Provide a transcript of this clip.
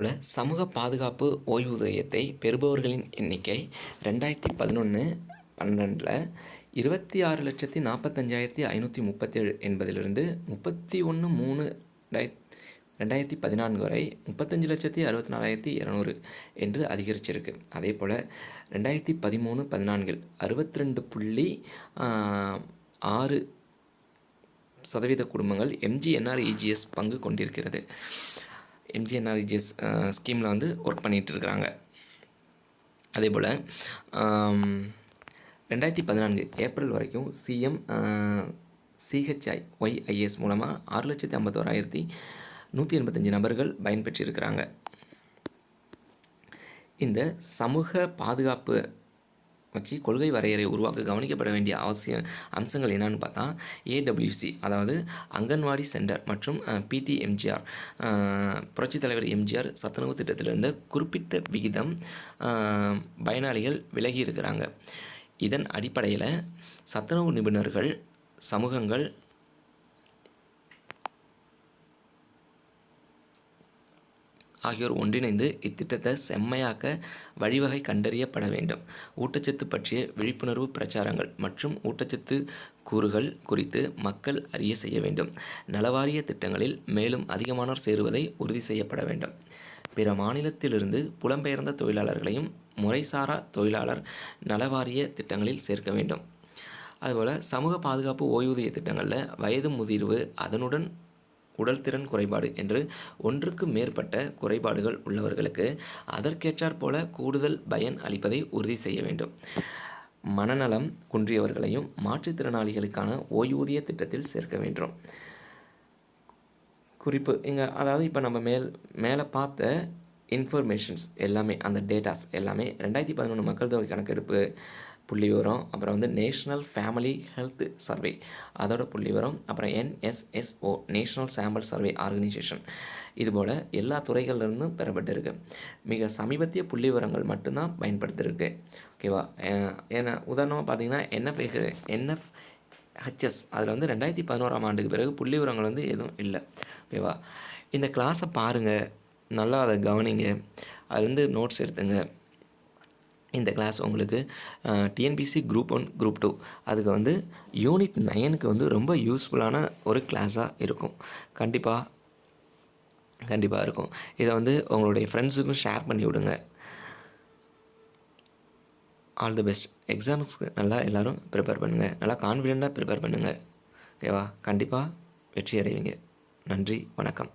உள்ள சமூக பாதுகாப்பு ஓய்வூதியத்தை பெறுபவர்களின் எண்ணிக்கை ரெண்டாயிரத்தி பதினொன்று பன்னெண்டில் இருபத்தி ஆறு லட்சத்தி நாற்பத்தஞ்சாயிரத்தி ஐநூற்றி முப்பத்தேழு என்பதிலிருந்து முப்பத்தி ஒன்று மூணு ரெண்டாயிரத் ரெண்டாயிரத்தி பதினான்கு வரை முப்பத்தஞ்சு லட்சத்தி அறுபத்தி நாலாயிரத்தி இரநூறு என்று அதிகரிச்சிருக்கு. அதே போல் ரெண்டாயிரத்தி பதிமூணு பதினான்கில் அறுபத்தி ரெண்டு புள்ளி ஆறு சதவீத குடும்பங்கள் எம்ஜிஎன்ஆர்இஜிஎஸ் பங்கு கொண்டிருக்கிறது. எம்ஜிஎன்ஆர்இஜிஎஸ் ஸ்கீமில் வந்து ஒர்க் பண்ணிகிட்டு இருக்கிறாங்க அதே போல் ரெண்டாயிரத்தி பதினான்கு ஏப்ரல் வரைக்கும் சிஎம் சிஹெச்ஐ ஒய்ஐஎஸ் மூலமாக ஆறு லட்சத்தி ஐம்பத்தோராயிரத்தி நூற்றி எண்பத்தஞ்சு நபர்கள் பயன்பெற்றிருக்கிறாங்க. இந்த சமூக பாதுகாப்பு வச்சு கொள்கை வரையறை உருவாக்க கவனிக்கப்பட வேண்டிய அவசிய அம்சங்கள் என்னன்னு பார்த்தா ஏடபிள்யூசி அதாவது அங்கன்வாடி சென்டர் மற்றும் பிடி எம்ஜிஆர் புரட்சித் தலைவர் எம்ஜிஆர் சத்துணவு திட்டத்தில் இருந்த குறிப்பிட்ட விகிதம் பயனாளிகள் விலகி இருக்கிறாங்க. இதன் அடிப்படையில் சத்துணவு நிபுணர்கள் சமூகங்கள் ஆகியோர் ஒன்றிணைந்து இத்திட்டத்தை செம்மையாக்க வழிவகை கண்டறியப்பட வேண்டும். ஊட்டச்சத்து பற்றிய விழிப்புணர்வு பிரச்சாரங்கள் மற்றும் ஊட்டச்சத்து கூறுகள் குறித்து மக்கள் அறிய செய்ய வேண்டும். நலவாரிய திட்டங்களில் மேலும் அதிகமானோர் சேருவதை உறுதி செய்யப்பட வேண்டும். பிற மாநிலத்திலிருந்து புலம்பெயர்ந்த தொழிலாளர்களையும் முறைசாரா தொழிலாளர் நலவாரிய திட்டங்களில் சேர்க்க வேண்டும். அதுபோல் சமூக பாதுகாப்பு ஓய்வூதிய திட்டங்களில் வயது முதிர்வு அதனுடன் உடல் திறன் குறைபாடு என்று ஒன்றுக்கு மேற்பட்ட குறைபாடுகள் உள்ளவர்களுக்கு அதற்கேற்றாற் போல கூடுதல் பயன் அளிப்பதை உறுதி செய்ய வேண்டும். மனநலம் குன்றியவர்களையும் மாற்றுத்திறனாளிகளுக்கான ஓய்வூதிய திட்டத்தில் சேர்க்க வேண்டும். குறிப்பு இங்கே அதாவது இப்போ நம்ம மேல் மேலே பார்த்த இன்ஃபர்மேஷன்ஸ் எல்லாமே அந்த டேட்டாஸ் எல்லாமே ரெண்டாயிரத்தி பதினொன்று மக்கள் தொகை கணக்கெடுப்பு புள்ளி விவரம் அப்புறம் வந்து நேஷ்னல் ஃபேமிலி ஹெல்த் சர்வே அதோட புள்ளி விவரம் அப்புறம் NSSO national sample survey organisation இதுபோல் எல்லா துறைகள்லேருந்தும் பெறப்பட்டிருக்கு. மிக சமீபத்திய புள்ளி விவரங்கள் மட்டும்தான் பயன்படுத்தியிருக்கு ஓகேவா? ஏன்னா உதாரணமாக பார்த்தீங்கன்னா என்எஃப் என்எஃப் ஹெச்எஸ் அதில் வந்து ரெண்டாயிரத்தி பதினோராம் ஆண்டுக்கு பிறகு புள்ளி விவரங்கள் வந்து எதுவும் இல்லை. ஓகேவா? இந்த கிளாஸை பாருங்கள் நல்லா அதை கவனிங்க. அதுலேருந்து நோட்ஸ் எடுத்துங்க. இந்த கிளாஸ் உங்களுக்கு TNPSC group one group two அதுக்கு வந்து யூனிட் நைனுக்கு வந்து ரொம்ப யூஸ்ஃபுல்லான ஒரு கிளாஸாக இருக்கும். கண்டிப்பாக கண்டிப்பாக இருக்கும். இதை வந்து உங்களுடைய ஃப்ரெண்ட்ஸுக்கும் ஷேர் பண்ணி விடுங்க. ஆல் தி பெஸ்ட் எக்ஸாம்ஸ்க்கு நல்லா எல்லோரும் ப்ரிப்பேர் பண்ணுங்கள் நல்லா கான்ஃபிடெண்ட்டாக ப்ரிப்பேர் பண்ணுங்கள் ஓகேவா கண்டிப்பாக வெற்றி அடைவீங்க. நன்றி வணக்கம்.